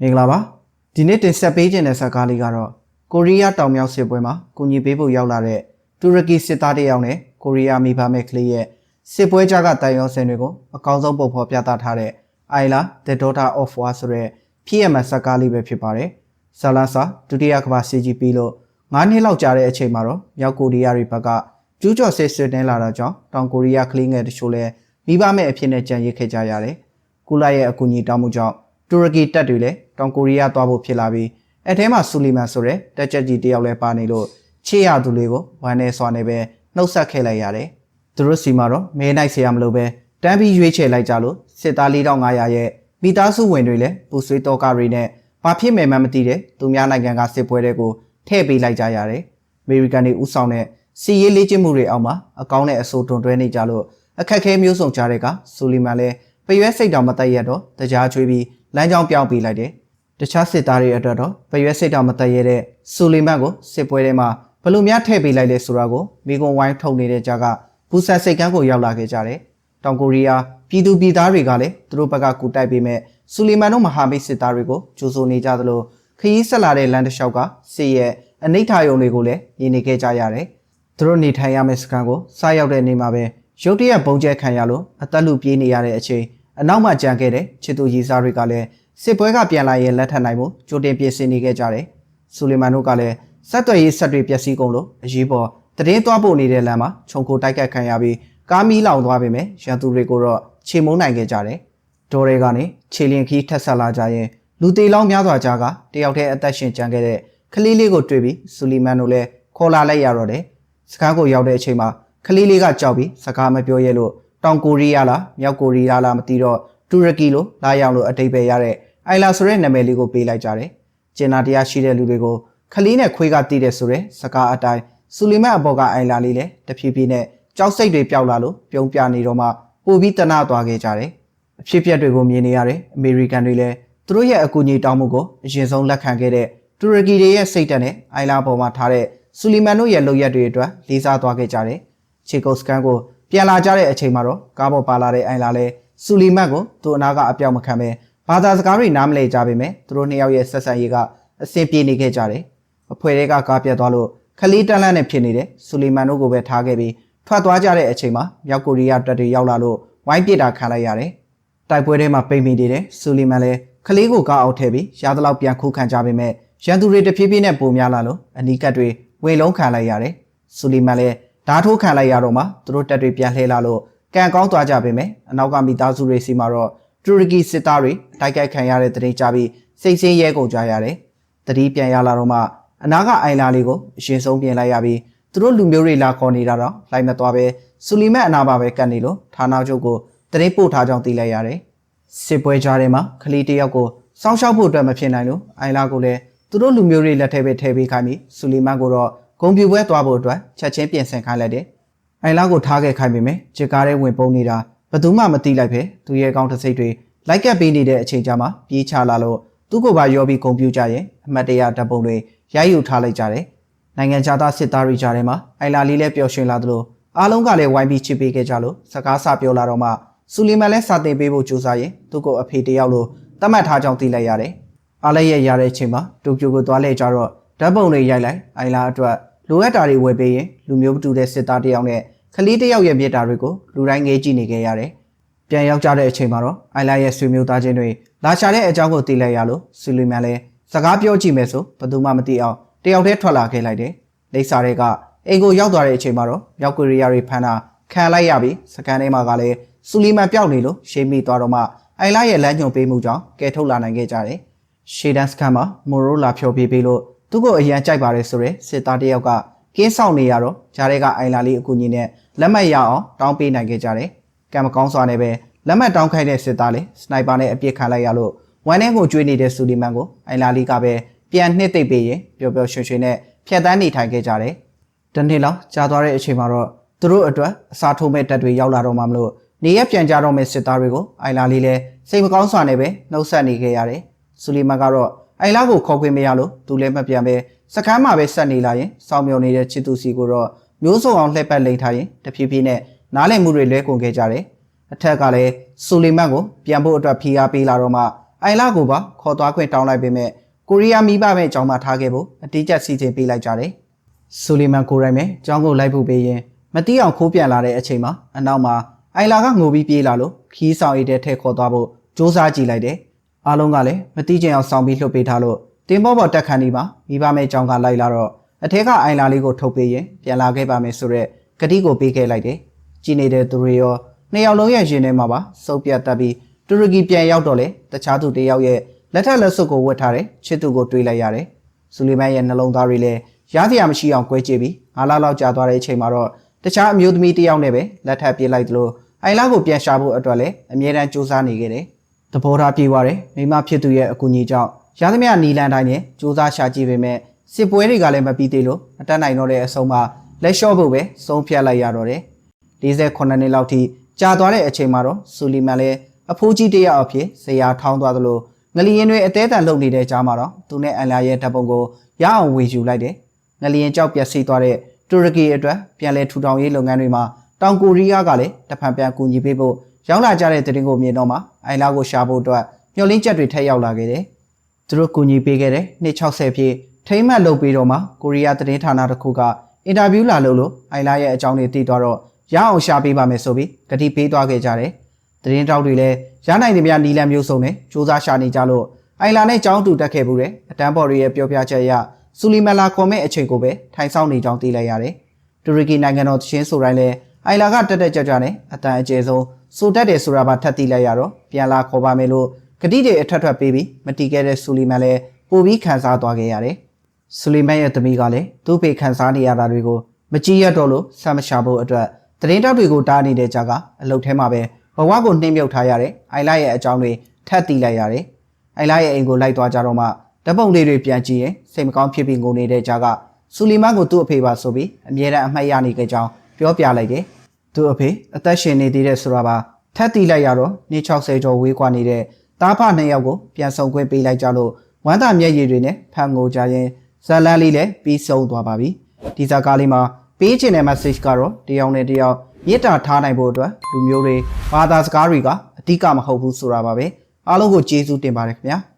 မင်္ဂလာပါဒီနေ့တင်ဆက်ပေးခြင်းတဲ့ဇာတ်ကားလေးကတော့ကိုရီးယားတောင်မြောက်စစ်ပွဲမှာကူညီပေးဖို့ရောက်လာတဲ့တူရကီစစ်သားတစ်ယောက်နဲ့ကိုရီးယားမိဘမဲ့ကလေးရဲ့စစ်ပွဲကြားကတိုင်ရောဆင်တွေကိုအကောင်းဆုံးပုံဖော်ပြသထားတဲ့ Ayla The Daughter of War ဆိုတဲ့ဖြစ်ရမှဇာတ်ကားလေးပဲဖြစ်ပါတယ်ဇာလန်စာဒုတိယကမ္ဘာစစ်ကြီးပြီးလို့9နှစ်လောက်ကြာတဲ့အချိန်မှာတော့မြောက်ကိုရီးယားတွေဘက်ကကျူးကျော်စစ်ဆွေးနွေးလာတာကြောင့်တောင်ကိုရီးယားကလေးငယ်တချို့လည်းမိဘမဲ့အဖြစ်နဲ့ကြံရစ်ခဲ့ကြရတယ်ကုလရဲ့အကူအညီတောင်းမှုကြောင့် တူရကီတပ်တွေလည်းတောင်ကိုရီးယားသွားဖို့ဖြစ်လာပြီးအဲထဲမှာဆူလီမန်ဆိုတဲ့တက်ချက်ကြီးတယောက်လည်းပါနေလို့ချေရသူလေးကိုဝမ်းနေစွာနေပဲနှုတ်ဆက်ခဲ့လိုက်ရတယ်။သူတို့စီမှာတော့မဲနိုင်ဆရာမလို့ပဲတန်းပြီးရွေးချယ်လိုက်ကြလို့စစ်သား4500ရဲ့မိသားစုဝင်တွေလည်းပူဆွေးတော့ကတွေနဲ့ဘာဖြစ်မယ်မှမသိတဲ့သူများနိုင်ငံကစစ်ပွဲတွေကိုထည့်ပေးလိုက်ကြရတယ်။အမေရိကန်တွေဥဆောင်တဲ့စီရေးလေ့ကျင့်မှုတွေအောက်မှာအကောင်းနဲ့အဆိုးတွန်တွဲနေကြလို့အခက်အခဲမျိုးစုံကြားတဲ့ကဆူလီမန်လည်း ပရွက်စိတ်တောင်မတက်ရတော့တကြားချွေးပြီးလမ်းကြောင်းပြောင်းပေးလိုက်တယ်။တခြားစစ်သားတွေအတွက်တော့ပရွက်စိတ်တောင်မတက်ရတဲ့ဆူလီမန်ကိုစစ်ပွဲထဲမှာဘယ်လိုများထည့်ပေးလိုက်လဲဆိုတာကိုမိကွန်ဝိုင်းထုတ်နေတဲ့ကြားကဘူဆန်စိတ်ကန်းကိုရောက်လာခဲ့ကြတယ်။တောင်ကိုရီးယားပြည်သူပြည်သားတွေကလည်းသူတို့ဘက်ကကူတိုက်ပေးမဲ့ဆူလီမန်တို့မဟာမိတ်စစ်သားတွေကိုကြိုးစိုးနေကြသလိုခရီးဆက်လာတဲ့လမ်းတစ်လျှောက်ကစစ်ရဲ့အနိဋ္ဌာယုံတွေကိုလည်းမြင်နေခဲ့ကြရတယ်။သူတို့နေထိုင်ရမယ့်စခန်းကိုစားရောက်တဲ့နေ့မှာပဲ ရုတ်တရက်ပုံကျဲခံရလို့အသက်လူပြေးနေရတဲ့အချိန်အနောက်မှကြံခဲ့တဲ့ချစ်သူရီစားတွေကလည်းစစ်ပွဲကပြန်လာရင်လက်ထပ်နိုင်မှုကြိုတင်ပြင်ဆင်နေခဲ့ကြတယ်။ဆူလီမန်တို့ကလည်းစက်သွယ်ရေးဆက်တွေပျက်စီးကုန်လို့အရေးပေါ်တည်င်းသွားဖို့နေတဲ့လမ်းမှာခြုံခိုတိုက်ခတ်ခံရပြီးကားမီးလောင်သွားပေမဲ့ရန်သူတွေကိုတော့ခြေမုံနိုင်ခဲ့ကြတယ်။ဒေါ်တွေကနေခြေလျင်ခီးထက်ဆက်လာကြရင်လူသေးလောင်းများစွာကြားကတယောက်တည်းအသက်ရှင်ကျန်ခဲ့တဲ့ကလေးလေးကိုတွေ့ပြီးဆူလီမန်တို့လည်းခေါ်လာလိုက်ရတော့တယ်။စကားကိုရောက်တဲ့အချိန်မှာ ကလေးလေးကကြောက်ပြီးစကားမပြောရဲလို့တောင်ကိုရီးယားလားမြောက်ကိုရီးယားလားမသိတော့တူရကီလိုလာရောက်လို့အတိတ်ပဲရတဲ့အိုင်လာဆိုတဲ့နာမည်လေးကိုပေးလိုက်ကြတယ်။ကျင်နာတရားရှိတဲ့လူတွေကိုခလီးနဲ့ခွေးကတီးတယ်ဆိုတဲ့စကားအတိုင်းဆူလီမန်အဘော်ကအိုင်လာလေးလည်းတဖြည်းဖြည်းနဲ့ကြောက်စိတ်တွေပျောက်လာလို့ပြုံးပြနေတော့မှပိုပြီးတနာသွားခဲ့ကြတယ်။အဖြစ်ပြက်တွေကိုမြင်နေရတဲ့အမေရိကန်တွေလည်းသူတို့ရဲ့အကူအညီတောင်းမှုကိုအရင်ဆုံးလက်ခံခဲ့တဲ့တူရကီတွေရဲ့စိတ်ဓာတ်နဲ့အိုင်လာပေါ်မှာထားတဲ့ဆူလီမန်တို့ရဲ့လုပ်ရက်တွေအတွက်လေးစားသွားခဲ့ကြတယ်။ ချေကုတ်စကန်ကိုပြန်လာကြတဲ့အချိန်မှာတော့ကားပေါ်ပါလာတဲ့အိုင်လာလည်းဆူလီမန်ကိုသူ့အနာကအပြောက်မခံပဲဘာသာစကားတွေနားမလည်ကြပေမဲ့သူတို့နှစ်ယောက်ရဲ့ဆက်ဆံရေးကအဆင်ပြေနေခဲ့ကြတယ်။အဖွဲတွေကကားပြတ်သွားလို့ခလီတန်လန့်နဲ့ဖြစ်နေတဲ့ဆူလီမန်တို့ကိုပဲထားခဲ့ပြီးထွက်သွားကြတဲ့အချိန်မှာမြောက်ကိုရီးယားတပ်တွေရောက်လာလို့ဝိုင်းပစ်တာခံလိုက်ရတယ်။တိုက်ပွဲထဲမှာပိတ်မိနေတဲ့ဆူလီမန်လည်းခလေးကိုကားအောက်ထည့်ပြီးရသလောက်ပြန်ခုခံကြပေမဲ့ရန်သူတွေတဖြည်းဖြည်းနဲ့ပုံများလာလို့အနီးကပ်တွေဝင်လုံးခံလိုက်ရတယ်။ဆူလီမန်လည်း ဓာတ်ထိုးခံလိုက်ရတော့မှသူတို့တပ်တွေပြန်လှည့်လာလို့ကံကောင်းသွားကြပေမဲ့အနောက်ကမိသားစုတွေစီမှာတော့တူရကီစစ်သားတွေတိုက်ခိုက်ခံရတဲ့တရင်ကြပြီးစိတ်ဆင်းရဲကုန်ကြရတယ်။တတိပြန်ရလာတော့မှအနာကအိုင်လာလေးကိုအရင်ဆုံးပြင်လိုက်ရပြီးသူတို့လူမျိုးတွေလာခေါ်နေတာတော့လိုက်မသွားပဲဆူလီမန်အနာပါပဲကတ်နေလို့ဌာနချုပ်ကိုတရင်ပို့ထားကြောင်းသိလိုက်ရတယ်။စစ်ပွဲကြားထဲမှာခလီတယောက်ကိုစောင်းရှောက်ဖို့အတွက်မဖြစ်နိုင်လို့အိုင်လာကိုလည်းသူတို့လူမျိုးတွေလက်ထဲပဲထည့်ပေးခိုင်းပြီးဆူလီမန်ကိုတော့ ဂုံပြူပွဲသွားဖို့အတွက်ချက်ချင်းပြင်ဆင်ခိုင်းလိုက်တယ်။အိုင်လာကိုထားခဲ့ခိုင်းပေမဲ့ဂျစ်ကားထဲဝင်ပုံနေတာဘယ်သူမှမသိလိုက်ပဲသူရဲ့ကောင်းတစ်စိတ်တွေလိုက်ကပ်ပေးနေတဲ့အချိန်ကြာမှာပြေးချလာလို့သူ့ကိုယ်ပါရောပြီးဂုံပြူကြရင်အမတ်တရဓာတ်ပုံတွေရိုက်ယူထားလိုက်ကြတယ်။နိုင်ငံခြားသားစစ်သားတွေကြားထဲမှာအိုင်လာလေးလည်းပျော်ရွှင်လာသလိုအားလုံးကလည်းဝိုင်းပြီးချစ်ပေးခဲ့ကြလို့စကားဆပြောလာတော့မှဆူလီမန်လည်းစာတင်ပေးဖို့ကြိုးစားရင်သူ့ကိုအဖေတယောက်လိုတတ်မှတ်ထားကြောင်းသိလိုက်ရတယ်။အားလည်းရရတဲ့အချိန်မှာတိုကျိုကိုသွားလဲကြတော့ ဓာတ်ပုံတွေရိုက်လိုက်အိုင်လာအတွက်လိုအပ်တာတွေဝယ်ပေးရင်လူမျိုးမတူတဲ့စစ်သားတယောက်နဲ့ခလေးတယောက်ရဲ့မြေတာတွေကိုလူတိုင်းငေးကြည့်နေခဲ့ရတယ်။ပြန်ရောက်ကြတဲ့အချိန်မှာတော့အိုင်လာရဲ့ဆွေမျိုးသားချင်းတွေလာရှာတဲ့အကြောင်းကိုသိလိုက်ရလို့ဆူလီမန်လည်းစကားပြောကြည့်မယ်ဆိုဘယ်သူမှမသိအောင်တယောက်တည်းထွက်လာခဲ့လိုက်တယ်။လိပ်စာတွေကအိမ်ကိုရောက်သွားတဲ့အချိန်မှာတော့မြောက်ကိုရီးယားတွေဖမ်းတာခံလိုက်ရပြီးစကန်ထဲမှာကလည်းဆူလီမန်ပျောက်နေလို့ရှေးမိသွားတော့မှအိုင်လာရဲ့လမ်းညွှန်ပေးမှုကြောင့်ကဲထုတ်လာနိုင်ခဲ့ကြတယ်။ရှေဒန်စကန်မှာမိုရိုလာဖြော်ပြပေးလို့ သူ့ကိုအရန်ကြိုက်ပါတယ်ဆိုရဲစစ်သားတယောက်ကကင်းဆောင်နေရတော့ဂျားတွေကအိုင်လာလေးအကူကြီးနဲ့လက်မှတ်ရအောင်တောင်းပေးနိုင်ခဲ့ကြတယ်။ကံမကောင်းစွာနဲ့ပဲလက်မှတ်တောင်းခိုင်းတဲ့စစ်သားလေးစနိုက်ပါနဲ့အပြစ်ခံလိုက်ရလို့ဝမ်းထဲကိုကျွေးနေတဲ့ဆူလီမန်ကိုအိုင်လာလေးကပဲပြန်နှစ်သိပ်ပေးရင်ပျော်ပျော်ရွှင်ရွှင်နဲ့ဖြတ်တန်းနေထိုင်ခဲ့ကြတယ်။တနေ့လောက်ကြာသွားတဲ့အချိန်မှာတော့သူတို့အတွက်အစာထိုးမဲ့တက်တွေရောက်လာတော့မှမလို့နေရပြန်ကြတော့မဲ့စစ်သားတွေကိုအိုင်လာလေးလည်းစိတ်မကောင်းစွာနဲ့ပဲနှုတ်ဆက်နေခဲ့ရတယ်။ဆူလီမန်ကတော့ အိုင်လာကိုခေါ်ခွင့်မရလို့သူလည်းမပြန်ပဲစကမ်းမှာပဲဆက်နေလာရင်စောင်းမြုံနေတဲ့ချစ်သူစီကိုတော့မျိုးစုံအောင်လှည့်ပတ်လိမ့်ထားရင်တဖြည်းဖြည်းနဲ့နားလည်မှုတွေလဲကုန်ခဲ့ကြတယ်။အထက်ကလည်းဆူလီမန်ကိုပြန်ဖို့အတွက်ဖိအားပေးလာတော့မှအိုင်လာကိုပါခေါ်သွားခွင့်တောင်းလိုက်ပေမဲ့ကိုရီးယားမိဘမဲ့အကြောင်းမှထားခဲ့ဖို့အတိအကျစီစဉ်ပေးလိုက်ကြတယ်။ဆူလီမန်ကိုရိုင်မဲ့ကျောင်းကိုလိုက်ဖို့ပေးရင်မတိအောင်ခိုးပြန်လာတဲ့အချိန်မှာအနောက်မှာအိုင်လာကငိုပြီးပြေးလာလို့ခီးဆောင်ရည်တဲ့ထဲခေါ်သွားဖို့စ조사ကြည့်လိုက်တယ်။ အားလုံးကလည်းမတိကျင်အောင်စောင့်ပြီးလှုပ်ပေးထားလို့တင်ဘောပေါ်တက်ခန်းဒီမှာမိဘမဲ့ကျောင်းကလိုက်လာတော့အထက်ကအိုင်လာလေးကိုထုတ်ပေးရင်ပြန်လာခဲ့ပါမယ်ဆိုတော့ဂတိကိုပေးခဲ့လိုက်တယ်။ကြည်နေတဲ့သူတွေရောနှစ်ယောက်လုံးရဲ့ရင်ထဲမှာပါစုပ်ပြတ်တက်ပြီးတူရကီပြန်ရောက်တော့လေတခြားသူတစ်ယောက်ရဲ့လက်ထက်လက်စွပ်ကိုဝတ်ထားတဲ့ချစ်သူကိုတွေးလိုက်ရတယ်။ဆူလီမန်ရဲ့နှလုံးသားတွေလည်းရားစရာမရှိအောင်꿰ကြည့်ပြီးငါးလလောက်ကြာသွားတဲ့အချိန်မှာတော့တခြားအမျိုးသမီးတစ်ယောက်နဲ့ပဲလက်ထပ်ပြေးလိုက်သလိုအိုင်လာကိုပြန်ရှာဖို့အတွက်လည်းအမြဲတမ်းစူးစမ်းနေခဲ့တယ်။ သဘောထားပြေးသွားတယ်မိမဖြစ်သူရဲ့အကူအညီကြောင့်ရသမျှနီလန်တိုင်းနဲ့စူးစမ်းရှာကြည့်ပေမဲ့စစ်ပွဲတွေကလည်းမပြီးသေးလို့အတက်နိုင်တော့တဲ့အဆုံးမှာလက်လျှော့ဖို့ပဲဆုံးဖြတ်လိုက်ရတော့တယ်။48နှစ်လောက်ထိကြာသွားတဲ့အချိန်မှာတော့ဆူလီမန်လည်းအဖိုးကြီးတစ်ယောက်အဖြစ်ဇရာထောင်းသွားသလိုငလျင်တွေအသေးအံလုံနေတဲ့ကြားမှာတော့သူနဲ့အန်လာရဲ့တပ်ပုံကိုရအောင်ဝေယူလိုက်တယ်။ငလျင်ကြောက်ပြက်စီးသွားတဲ့တူရကီအတွက်ပြန်လည်ထူထောင်ရေးလုပ်ငန်းတွေမှာတောင်ကိုရီးယားကလည်းတစ်ဖန်ပြန်ကူညီပေးဖို့ ရောက်လာကြတဲ့တရင်ကိုမြင်တော့မှအိုင်လာကိုရှာဖို့အတွက်မျှော်လင့်ချက်တွေထပ်ရောက်လာခဲ့တယ်။သူတို့ကူညီပေးခဲ့တဲ့နှစ်60ပြည့်ထိမ့်မှတ်လုပ်ပြီးတော့မှကိုရီးယားသတင်းဌာနတစ်ခုကအင်တာဗျူးလာလို့လို့အိုင်လာရဲ့အကြောင်းတွေသိသွားတော့ရအောင်ရှာပေးပါမယ်ဆိုပြီးဂတိပေးသွားခဲ့ကြတယ်။သတင်းတောက်တွေလည်းရနိုင်သမျှနီလန်မျိုးစုံနဲ့စူးစမ်းရှာနေကြလို့အိုင်လာနဲ့ကြောင်းတူတက်ခဲ့ဘူးတဲ့အတန်းဘော်တွေရဲ့ပြောပြချက်အရဆူလီမန်လာခေါ်မဲ့အချိန်ကိုပဲထိုင်ဆောင်နေကြောင်းသိလိုက်ရတယ်။တူရကီနိုင်ငံတော်သချင်းဆိုတိုင်းလဲ အိုင်လာကတက်တက်ကြွကြွနဲ့အတန်အကျယ်ဆုံးစိုးတက်တယ်ဆိုတာပါထပ်သိလိုက်ရတော့ပြန်လာခေါ်ပါမယ်လို့ဂတိတွေအထက်ထွက်ပေးပြီးမတီးခဲ့တဲ့ဆူလီမန်လည်းပိုပြီးခံစားသွားခဲ့ရတယ်။ဆူလီမန်ရဲ့သမီးကလည်းသူ့ဖေခံစားနေရတာတွေကိုမကြည့်ရတော့လို့ဆမ်းမရှာဖို့အတွက်သတင်းတောက်တွေကိုတားနေတဲ့ကြားကအလုတ်ထဲမှာပဲဘဝကိုနှိမ့်မြုပ်ထားရတဲ့အိုင်လာရဲ့အကြောင်းတွေထပ်သိလိုက်ရတယ်။အိုင်လာရဲ့အိမ်ကိုလိုက်သွားကြတော့မှဓပုံလေးတွေပြန်ကြည့်ရင်စိတ်မကောင်းဖြစ်ပြီးငိုနေတဲ့ကြားကဆူလီမန်ကိုသူ့အဖေပါဆိုပြီးအမြဲတမ်းအမှတ်ရနေကြကြောင်းပြောပြလိုက်တယ်။ သူ့အဖေအသက်ရှင်နေသေးတဲ့ဆိုတာပါထပ်သိလိုက်ရတော့နေ60ကျော်ဝေးကွာနေတဲ့တားဖနှစ်ယောက်ကိုပြန်ဆောင်ခွင့်ပေးလိုက်ကြလို့ဝမ်းသာမျက်ရည်တွေနဲ့ဖန်ငိုကြရင်ဇလန်းလေးလည်းပြီးဆုံးသွားပါပြီ။ဒီဇာကားလေးမှာပေးချင်တဲ့ message ကတော့တယောက်နဲ့တယောက်မေတ္တာထားနိုင်ဖို့အတွက်လူမျိုးတွေဘာသာစကားတွေကအဓိကမဟုတ်ဘူးဆိုတာပါပဲအားလုံးကိုကျေးဇူးတင်ပါတယ်ခင်ဗျာ။